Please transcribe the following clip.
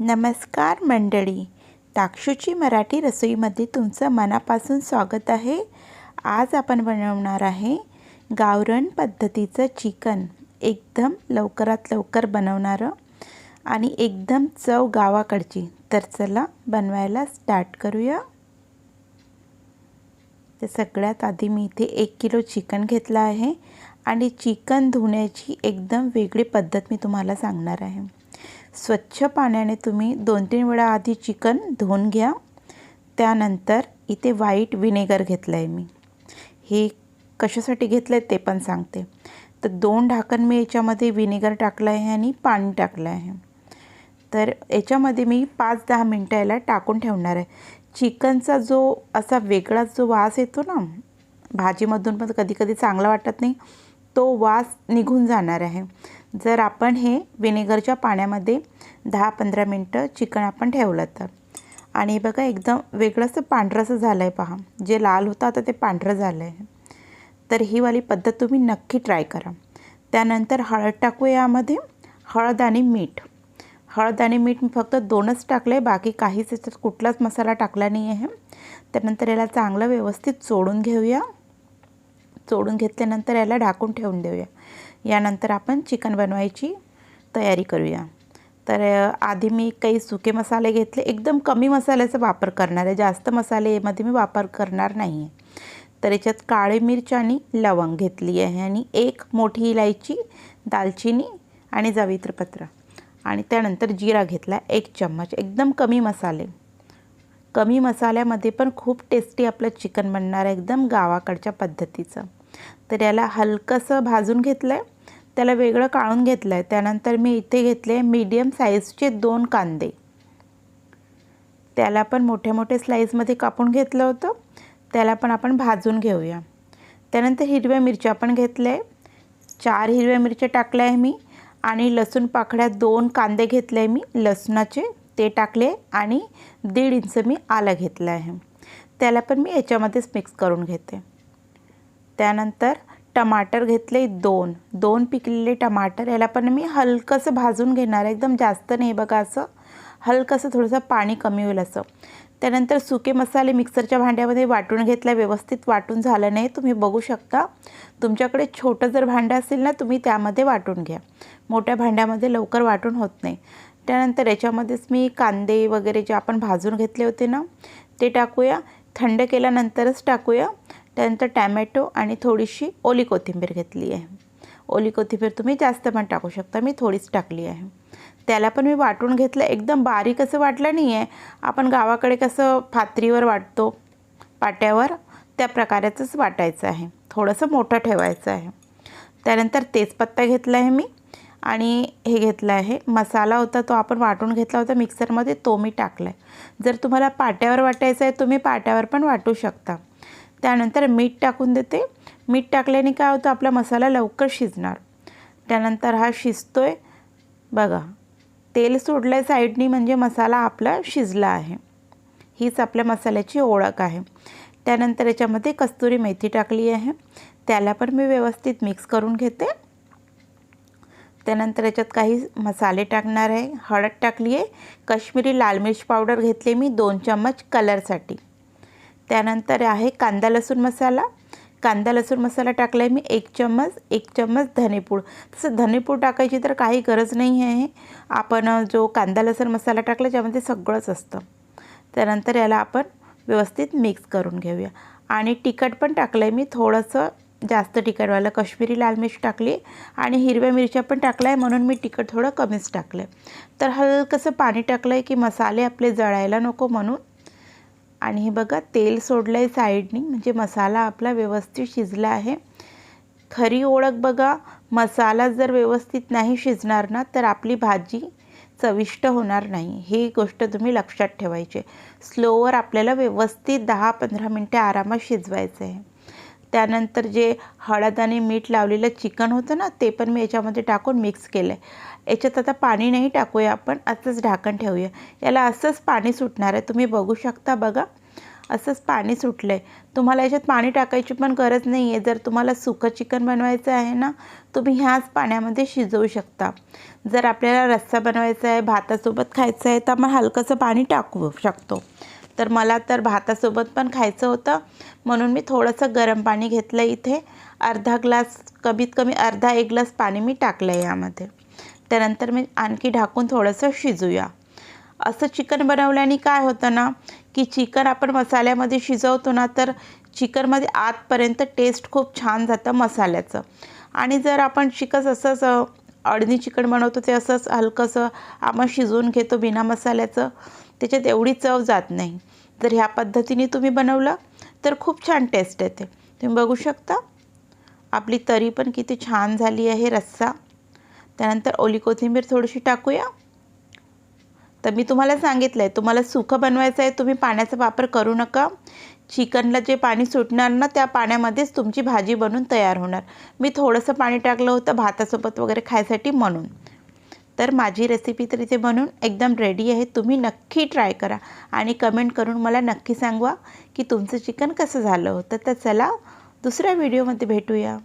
नमस्कार मंडळी. ताक्षूची मराठी रसोईमध्ये तुमचं मनापासून स्वागत आहे. आज आपण बनवणार आहे गावरण पद्धतीचं चिकन. एकदम लवकरात लवकर बनवणारं आणि एकदम चव गावाकडची. तर चला बनवायला स्टार्ट करूया. तर सगळ्यात आधी मी इथे एक किलो चिकन घेतलं आहे आणि चिकन धुण्याची एकदम वेगळी पद्धत मी तुम्हाला सांगणार आहे. स्वच्छ पाण्याने तुम्ही दोन तीन वेळा आधी चिकन धुवून घ्या. त्यानंतर इथे व्हाईट विनेगर घेतलं आहे मी. हे कशासाठी घेतलं आहे ते पण सांगते. तर दोन ढाकण मी याच्यामध्ये विनेगर टाकलं आहे आणि पाणी टाकलं आहे. तर याच्यामध्ये मी पाच दहा मिनटं याला टाकून ठेवणार आहे. चिकनचा जो असा वेगळाच जो वास येतो ना भाजीमधून पण कधी कधी चांगला वाटत नाही तो वास निघून जाणार आहे. जर आपण हे विनेगरच्या पाण्यामध्ये दहा पंधरा मिनटं चिकन आपण ठेवलं तर. आणि बघा एकदम वेगळंसं पांढरंसं झालं आहे पहा. जे लाल होतं आता ते पांढरं झालं आहे तर ही वाली पद्धत तुम्ही नक्की ट्राय करा. त्यानंतर हळद टाकू यामध्ये. हळद आणि मीठ. हळद आणि मीठ मी फक्त दोनच टाकले बाकी काहीच याच्यात कुठलाच मसाला टाकला नाही आहे त्यानंतर याला चांगलं व्यवस्थित चोडून घेऊया. चोडून घेतल्यानंतर याला ढाकून ठेवून देऊया. यानंतर आपण चिकन बनवायची तयारी करूया. तर आधी मी काही सुके मसाले घेतले. एकदम कमी मसाल्याचा वापर करणार आहे. जास्त मसाले यामध्ये मी वापर करणार नाही आहे तर याच्यात काळी मिरची आणि लवंग घेतली आहे आणि एक मोठी इलायची दालचिनी आणि जवित्रपत्र. आणि त्यानंतर जिरा घेतला एक चम्मच. एकदम कमी मसाले. कमी मसाल्यामध्ये पण खूप टेस्टी आपलं चिकन बनणार आहे. एकदम गावाकडच्या पद्धतीचं. तर याला हलकंसं भाजून घेतलं आहे त्याला वेगळं काढून घेतलं आहे त्यानंतर मी इथे घेतले मीडियम साईजचे दोन कांदे. त्याला पण मोठ्या मोठ्या स्लाईजमध्ये कापून घेतलं होतं. त्याला पण आपण भाजून घेऊया. त्यानंतर हिरव्या मिरच्या पण घेतल्या आहे. चार हिरव्या मिरच्या टाकल्या आहे मी आणि लसूण पाकळ्या दोन कांदे घेतले आहे मी. लसणाचे ते टाकले आणि दीड इंच मी आलं घेतलं आहे. त्याला पण मी याच्यामध्येच मिक्स करून घेते. त्यानंतर टमाटर घेतले दोन. दोन पिकलेले टमाटर. याला पण मी हलकंसं भाजून घेणार आहे. एकदम जास्त नाही बघा असं. हलकंसं थोडंसं पाणी कमी होईल असं. त्यानंतर सुके मसाले मिक्सरच्या भांड्यामध्ये वाटून घेतला. व्यवस्थित वाटून झालं नाही. तुम्ही बघू शकता. तुमच्याकडे छोटं जर भांडं असेल ना तुम्ही त्यामध्ये वाटून घ्या. मोठ्या भांड्यामध्ये लवकर वाटून होत नाही. त्यानंतर याच्यामध्येच मी कांदे वगैरे जे आपण भाजून घेतले होते ना ते टाकूया. थंड केल्यानंतरच टाकूया. त्यानंतर टॅमॅटो आणि थोडीशी ओली कोथिंबीर घेतली आहे. ओली कोथिंबीर तुम्ही जास्त पण टाकू शकता. मी थोडीच टाकली आहे. त्याला पण मी वाटून घेतलं. एकदम बारीक असं वाटलं नाही आहे आपण गावाकडे कसं फात्रीवर वाटतो पाट्यावर त्या प्रकाराचंच वाटायचं आहे. थोडंसं मोठं ठेवायचं आहे. त्यानंतर तेजपत्ता घेतला आहे मी आणि हे घेतलं आहे. मसाला होता तो आपण वाटून घेतला होता. मिक्सरमध्ये तो मी टाकला आहे जर तुम्हाला पाट्यावर वाटायचं आहे तुम्ही पाट्यावर पण वाटू शकता. त्यानंतर मीठ टाकून देते. मीठ टाकल्याने काय होतं? आपला मसाला लवकर शिजणार. त्यानंतर हा शिजतो आहे बघा तेल सोडलं आहे साईडनी म्हणजे मसाला आपला शिजला आहे. हीच आपल्या मसाल्याची ओळख आहे. त्यानंतर याच्यामध्ये कस्तुरी मेथी टाकली आहे. त्याला पण मी व्यवस्थित मिक्स करून घेते. त्यानंतर याच्यात काही मसाले टाकणार आहे. हळद टाकली आहे. कश्मीरी लाल मिर्च पावडर घेतली मी दोन चम्मच कलरसाठी. त्यानंतर आहे कांदा लसूण मसाला. कांदा लसूण मसाला टाकला आहे मी एक चम्मच एक चम्मच धनेपूड. तसं धनेपूड टाकायची तर काही गरज नाही आहे आपण जो कांदा लसूण मसाला टाकला त्यामध्ये सगळंच असतं. त्यानंतर याला आपण व्यवस्थित मिक्स करून घेऊया. आणि तिखट पण टाकलं आहे मी. थोडंसं जास्त तिखटवालं कश्मीरी लाल मिर्च टाकली आणि हिरव्या मिरच्या पण टाकल्या आहे म्हणून मी तिखट थोडं कमीच टाकलं आहे तर हलकंसं पाणी टाकलं आहे की मसाले आपले जळायला नको म्हणून. आणि हे बघा तेल सोडलं आहे साईडनी म्हणजे मसाला आपला व्यवस्थित शिजला आहे. खरी ओळख बघा मसाला जर व्यवस्थित नाही शिजणार ना तर आपली भाजी चविष्ट होणार नाही. ही गोष्ट तुम्ही लक्षात ठेवायची स्लोवर आपल्याला व्यवस्थित दहा पंधरा मिनटे आरामात शिजवायचं आहे त्यानंतर जे हळद आणि मीठ लावलेलं चिकन होतं ना ते पण मी याच्यामध्ये टाकून मिक्स केलं आहे याच्यात आता पाणी नाही टाकूया आपण असंच ढाकण ठेवूया. याला असंच पाणी सुटणार आहे. तुम्ही बघू शकता बघा. असंच पाणी सुटलं आहे तुम्हाला याच्यात पाणी टाकायची पण गरज नाही आहे जर तुम्हाला सुकं चिकन बनवायचं आहे ना तुम्ही ह्याच पाण्यामध्ये शिजवू शकता. जर आपल्याला रस्सा बनवायचा आहे भातासोबत खायचं आहे तर आपण हलकंसं पाणी टाकू शकतो. तर मला तर भातासोबत पण खायचं होतं. म्हणून मी थोडंसं गरम पाणी घेतलं इथे. अर्धा ग्लास कमीत कमी अर्धा एक ग्लास पाणी मी टाकलं आहे यामध्ये. त्यानंतर मी आणखी ढाकून थोडंसं शिजूया. असं चिकन बनवल्याने काय होतं ना की चिकन आपण मसाल्यामध्ये शिजवतो ना तर चिकनमध्ये आतपर्यंत टेस्ट खूप छान जातं मसाल्याचं. आणि जर आपण चिकन असंच अडणी चिकन बनवतो ते असंच हलकंसं आपण शिजवून घेतो बिना मसाल्याचं त्याच्यात एवढी चव जात नाही. जर ह्या पद्धतीने तुम्ही बनवलं तर खूप छान टेस्ट येते. तुम्ही बघू शकता आपली तरी पण किती छान झाली आहे रस्सा. त्यानंतर ओली कोथिंबीर थोडीशी टाकूया. तर मी तुम्हाला सांगितलं आहे तुम्हाला सुखं बनवायचं आहे तुम्ही पाण्याचा वापर करू नका. चिकनला जे पाणी सुटणार ना त्या पाण्यामध्येच तुमची भाजी बनून तयार होणार. मी थोडंसं पाणी टाकलं होतं भातासोबत वगैरे खायसाठी म्हणून. तर माझी रेसिपी तर इथे बनवून एकदम रेडी आहे. तुम्ही नक्की ट्राय करा आणि कमेंट करून मला नक्की सांगवा की तुमचं चिकन कसं झालं होतं. तर चला दुसऱ्या व्हिडिओमध्ये भेटूया.